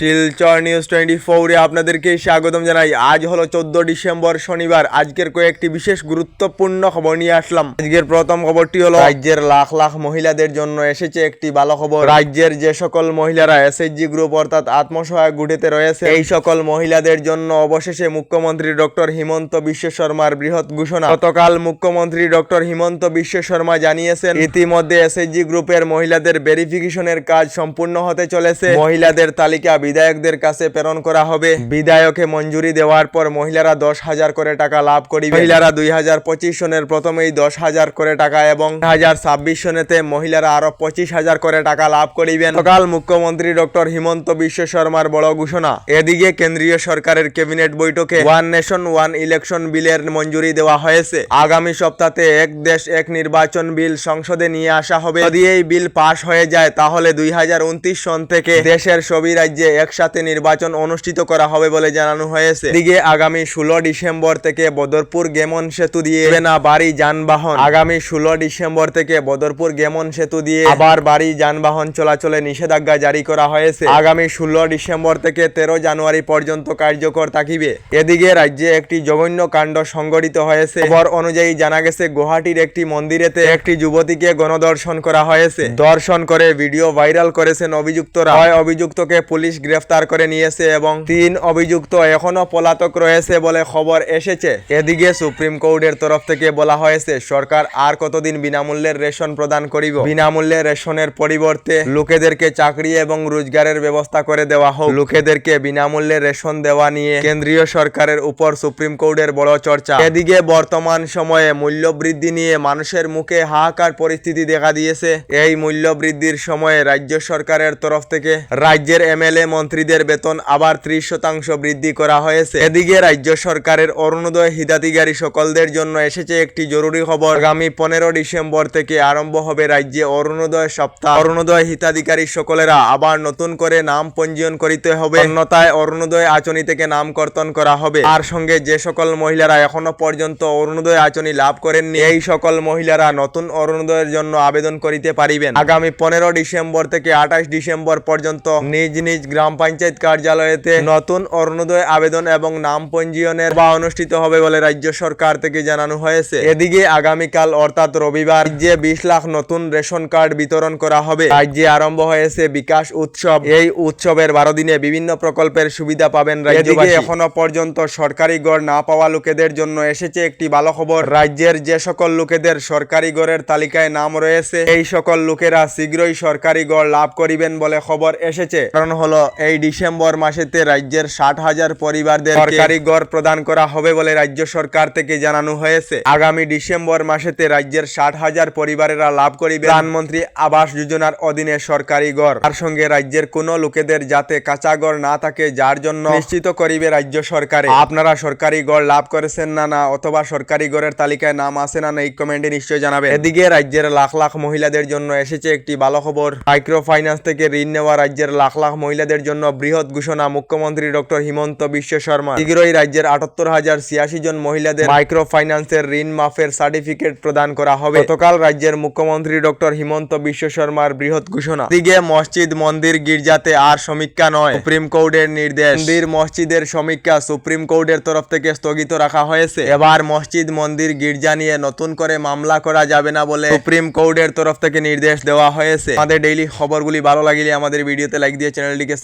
Silchar news twenty ফোরে আপনাদেরকে স্বাগতম জানাই। আজ হলো চোদ্দ ডিসেম্বর শনিবার। আজকের কয়েকটি বিশেষ গুরুত্বপূর্ণ খবর নিয়ে আসলাম। আজকের প্রথম খবরটি হলো, রাজ্যের লাখ লাখ মহিলাদের জন্য এসেছে একটি ভালো খবর। রাজ্যের যে সকল মহিলারা এসএইচজি গ্রুপ অর্থাৎ আত্মসহায়ক গুটিতে রয়েছে, এই সকল মহিলাদের জন্য অবশেষে মুখ্যমন্ত্রী ডক্টর হিমন্ত বিশ্ব শর্মার বৃহৎ ঘোষণা। গতকাল মুখ্যমন্ত্রী ডক্টর হিমন্ত বিশ্ব শর্মা জানিয়েছেন, ইতিমধ্যে এসএইচজি গ্রুপের মহিলাদের ভেরিফিকেশনের কাজ সম্পূর্ণ হতে চলেছে। মহিলাদের তালিকা বিধায়কদের কাছে প্রেরণ করা হবে। বিধায়কে মঞ্জুরি দেওয়ার পর মহিলারা দশ হাজার করে টাকা লাভ করিবে মহিলারা দুই হাজার পঁচিশ সনের প্রথমেই দশ হাজার করে টাকা এবং হাজার ছাব্বিশ সনেতে মহিলারা আরও পঁচিশ হাজার করে টাকা লাভ করিবেন। সকাল মুখ্যমন্ত্রী ডক্টর হিমন্ত বিশ্ব শর্মার বড় ঘোষণা। এদিকে কেন্দ্রীয় সরকারের ক্যাবিনেট বৈঠকে ওয়ান নেশন, ওয়ান ইলেকশন বিলের মঞ্জুরি দেওয়া হয়েছে। আগামী সপ্তাহে এক দেশ, এক নির্বাচন বিল সংসদে নিয়ে আসা হবে। যদি এই বিল পাশ হয়ে যায়, তাহলে দুই হাজার উনত্রিশ সন থেকে দেশের সবই রাজ্যে একসাথে নির্বাচন অনুষ্ঠিত করা হবে বলে জানানো হয়েছে। এদিকে আগামী ষোলো ডিসেম্বর থেকে বদরপুর গেমন সেতু দিয়ে না বাড়ি যানবাহন। আগামী ষোলো ডিসেম্বর থেকে বদরপুর গেমন সেতু দিয়ে আবার বাড়ি যানবাহন চলাচলে নিষেধাজ্ঞা জারি করা হয়েছে। আগামী ষোলো ডিসেম্বর থেকে তেরো জানুয়ারি পর্যন্ত কার্যকর থাকিবে। এদিকে রাজ্যে একটি জঘন্য কাণ্ড সংঘটিত হয়েছে। খবর অনুযায়ী জানা গেছে, গুয়াহাটির একটি মন্দিরেতে একটি যুবতীকে গণদর্শন করা হয়েছে। দর্শন করে ভিডিও ভাইরাল করেছেন অভিযুক্তরা। ছয় অভিযুক্তকে পুলিশ গ্রেফতার করে নিয়েছে এবং তিন অভিযুক্ত এখনও পলাতক রয়েছে বলে খবর এসেছে। এদিকে সুপ্রিম কোর্টের তরফ থেকে বলা হয়েছে, সরকার আর কতদিন বিনামূল্যের রেশন প্রদান করিব? বিনামূল্যে রেশনের পরিবর্তে লোকেদেরকে চাকরি এবং রোজগারের ব্যবস্থা করে দেওয়া হোক। লোকেদেরকে বিনামূল্যে রেশন দেওয়া নিয়ে কেন্দ্রীয় সরকারের উপর সুপ্রিম কোর্টের বড় চর্চা। এদিকে বর্তমান সময়ে মূল্য বৃদ্ধি নিয়ে মানুষের মুখে হাহাকার পরিস্থিতি দেখা দিয়েছে। এই মূল্য বৃদ্ধির সময়ে রাজ্য সরকারের তরফ থেকে রাজ্যের এমএলএ মন্ত্রীদের বেতন আবার ত্রিশ শতাংশ বৃদ্ধি করা হয়েছে। এদিকে রাজ্য সরকারের অরুণোদয় হিতাধিকারী সকলদের জন্য এসেছে একটি জরুরি খবর। আগামী পনেরো ডিসেম্বর থেকে আরম্ভ হবে রাজ্যে অরুণোদয় সপ্তাহ। অরুণোদয় হিতাধিকারী সকলেরা আবার নতুন করে নাম পঞ্জীয়ন করিতে হবে। অন্যথায় অরুণোদয় আচনি থেকে নাম কর্তন করা হবে। আর সঙ্গে যে সকল মহিলারা এখনও পর্যন্ত অরুণোদয় আচনি লাভ করেননি, এই সকল মহিলারা নতুন অরুণোদয়ের জন্য আবেদন করিতে পারিবেন। আগামী পনেরো ডিসেম্বর থেকে আঠাশ ডিসেম্বর পর্যন্ত নিজ নিজ গ্রাম পঞ্চায়েত কার্যালয়েতে নতুন অরুণোদয় আবেদন এবং নাম পঞ্জীয়নের বা অনুষ্ঠিত হবে বলে রাজ্য সরকার থেকে জানানো হয়েছে। এদিকে আগামীকাল অর্থাৎ রবিবার রাজ্যে বিশ লাখ নতুন রেশন কার্ড বিতরণ করা হবে। রাজ্যে আরম্ভ হয়েছে বিকাশ উৎসব। এই উৎসবের বারো দিনে বিভিন্ন প্রকল্পের সুবিধা পাবেন রাজ্যবাসী। এখনও পর্যন্ত সরকারি গড় না পাওয়া লোকেদের জন্য এসেছে একটি ভালো খবর রাজ্যের যে সকল লোকেদের সরকারি গড়ের তালিকায় নাম রয়েছে এই সকল লোকেরা শীঘ্রই সরকারি গড় লাভ করিবেন বলে খবর এসেছে। কারণ হলো এই ডিসেম্বর মাসেতে রাজ্যের ষাট হাজার পরিবারদের সরকারি গড় প্রদান করা হবে বলে রাজ্য সরকার থেকে জানানো হয়েছে। আগামী ডিসেম্বর মাসেতে রাজ্যের ষাট হাজার পরিবারেরা লাভ করিবে। প্রধানমন্ত্রী আবাস যোজনার অধীনে সরকারি গড়। তার সঙ্গে রাজ্যের কোনো লোকেদের যাতে কাঁচা গড় না থাকে, যার জন্য নিশ্চিত করিবে রাজ্য সরকারে। আপনারা সরকারি গড় লাভ করেছেন না না, অথবা সরকারি গড়ের তালিকায় নাম আসে না না, এই কমেন্টে নিশ্চয়ই জানাবেন। এদিকে রাজ্যের লাখ লাখ মহিলাদের জন্য এসেছে একটি ভালো খবর। মাইক্রো ফাইন্যান্স থেকে ঋণ নেওয়া রাজ্যের লাখ লাখ মহিলাদের জন্য বৃহৎ ঘোষণা মুখ্যমন্ত্রী ডক্টর হিমন্ত বিশ্ব শর্মা। শীঘ্রই রাজ্যের আটাত্তর হাজার ছিয়াশি জন মহিলাদের মাইক্রো ফাইন্যান্সের ঋণ মাফের সার্টিফিকেট প্রদান করা হবে। গতকাল রাজ্যের মুখ্যমন্ত্রী ডক্টর হিমন্ত বিশ্ব শর্মার বৃহৎ ঘোষণা। দিকে মসজিদ, মন্দির, গির্জাতে আর সমীক্ষা নয়। সুপ্রিম কোর্টের নির্দেশ। মন্দির, মসজিদের সমীক্ষা সুপ্রিম কোর্টের তরফ থেকে স্থগিত রাখা হয়েছে। এবার মসজিদ, মন্দির, গির্জা নিয়ে নতুন করে মামলা করা যাবে না বলে সুপ্রিম কোর্টের তরফ থেকে নির্দেশ দেওয়া হয়েছে। আমাদের ডেইলি খবরগুলি ভালো লাগলে আমাদের ভিডিওতে লাইক দিয়ে চ্যানেলটিকে